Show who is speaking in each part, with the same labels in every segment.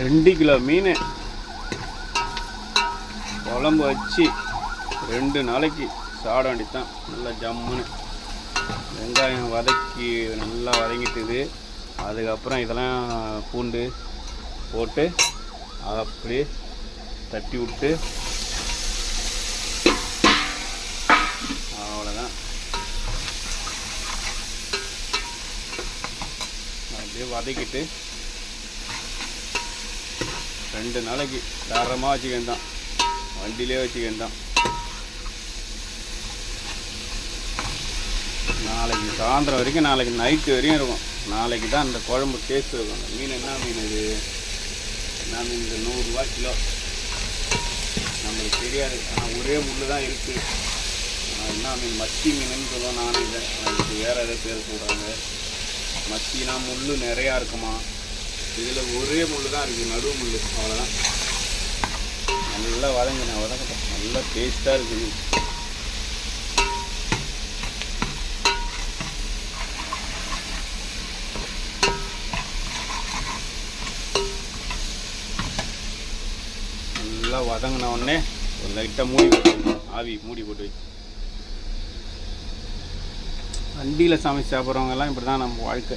Speaker 1: ரெண்டு கிலோ மீன். குழம்பு வச்சு ரெண்டு நாளைக்கு சாட வேண்டித்தான் நல்லா ஜம்முன்னு. வெங்காயம் வதக்கி நல்லா வதங்கிட்டுது. அதுக்கப்புறம் இதெல்லாம் பூண்டு போட்டு அப்படியே தட்டி விட்டு அவ்வளோதான் அப்படியே வதக்கிட்டு ரெண்டு நாளைக்கு தாராளமாக வச்சுக்க வேண்டாம் வண்டியிலே வச்சுக்க நாளைக்கு சாயந்தரம் வரைக்கும் நாளைக்கு நைட்டு வரையும் இருக்கும். நாளைக்கு தான் அந்த குழம்பு டேஸ்ட் இருக்கும். அந்த மீன் என்ன மீன் இது? என்ன மீன் இது? நூறுரூவா கிலோ. நம்மளுக்கு தெரியாது. ஆனால் ஒரே முள் தான் இருக்குது என்ன மீன்? மத்தி மீனுன்னு சொல்லுவோம். நானும் இதை. அதுக்கு வேறு ஏதோ பேர் சொல்கிறாங்க மத்தினா முள் நிறையா இருக்குமா? இதில் ஒரே முள் தான் இருக்குது நடு முள் அவ்வளோதான் நல்லா வதங்கின வதங்கட்டும் நல்லா டேஸ்ட்டாக இருக்குது நல்லா வதங்கின உடனே ஒரு லைட்டாக மூடி போட்டு ஆவி மூடி போட்டு வச்சு. வண்டியில் சமைச்சு சாப்பிட்றவங்கெல்லாம் இப்படி தான் நம்ம வாழ்க்கை.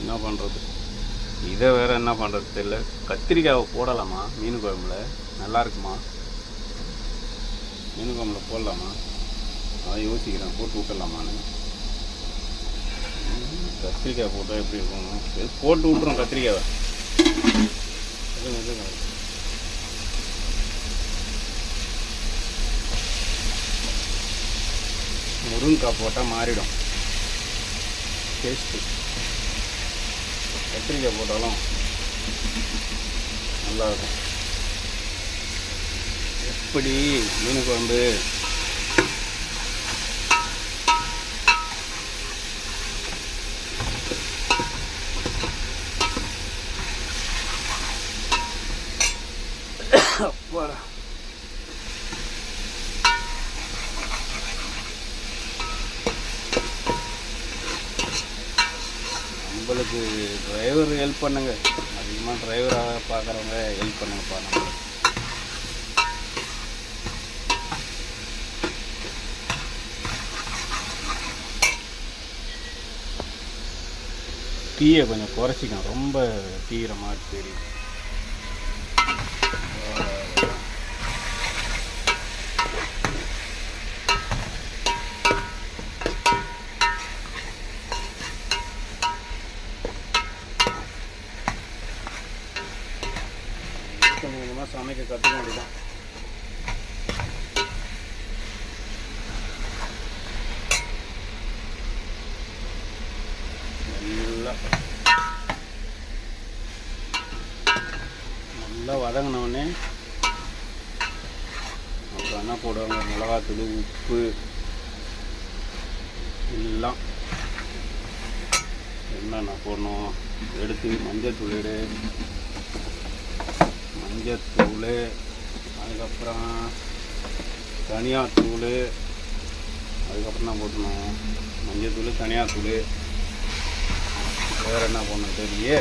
Speaker 1: என்ன பண்ணுறது இதை வேறு என்ன பண்ணுறது தெரியல. கத்திரிக்காவை போடலாமா? மீன் குழம்புல. நல்லா இருக்குமா? மீன் குழம்புல போடலாமா? அதான் யோசிக்கிறேன். போட்டு விட்டுடலாமான்னு கத்திரிக்காய் போட்டால் எப்படி இருக்கும்? போட்டு விட்ருவோம் கத்திரிக்காவை. முருங்கைக்காய் போட்டால் மாறிடும். டேஸ்ட்டு கத்திரிக்காய் போட்டாலும் நல்லா இருக்கும் எப்படி மீன் குழம்பு அப்பாடா நம்மளுக்கு டிரைவர் ஹெல்ப் பண்ணுங்க. அதிகமாக டிரைவராக பார்க்குறவங்க ஹெல்ப் பண்ணுங்கப்பா நம்மளுக்கு டீயை கொஞ்சம் குறைச்சிக்கணும். ரொம்ப தீவிரமாக தெரியும். கொஞ்சம் கொஞ்சமாக சமைக்க கற்றுக்க வேண்டியதான் நல்லா. நல்லா வதங்கினவுடனே அப்புறம் என்ன போடுவாங்க? மிளகாத்தூள் உப்பு எல்லாம். என்னென்ன போடணும்? எடுத்து மஞ்சள் எடு. மஞ்சத்தூள் அதுக்கப்புறம் தனியாத்தூள் அதுக்கப்புறம் தான் போட்டணும் மஞ்சத்தூள் தனியாத்தூள். வேறு என்ன போடணும் தெரியலையே.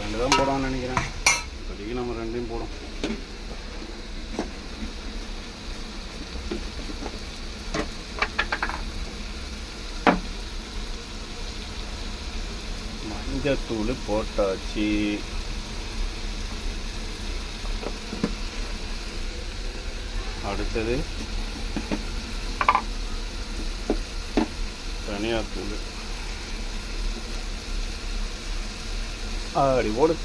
Speaker 1: ரெண்டு தான் போடணும்னு நினைக்கிறேன். இப்போதைக்கு நம்ம ரெண்டையும் போடும் மஞ்சத்தூள் போட்டாச்சு. அடுத்தது தனியாத்தூள். அப்படி போடு.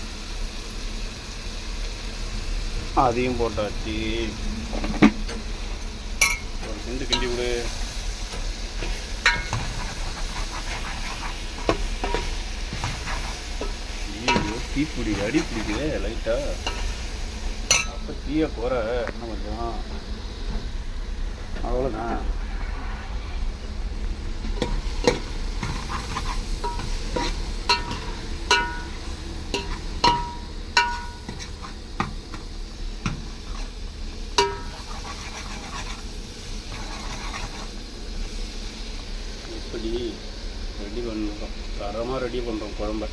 Speaker 1: அதையும் போட்டாச்சு. ஒரு கிண்டு கிண்டி விடு தீப்பிடி அடி பிடிக்குது லைட்டாக அப்போ தீய போகிற இன்னும் கொஞ்சம் அவ்வளோதான் இப்படி ரெடி பண்ணுறோம் தரமாக ரெடி பண்ணுறோம் குழம்ப.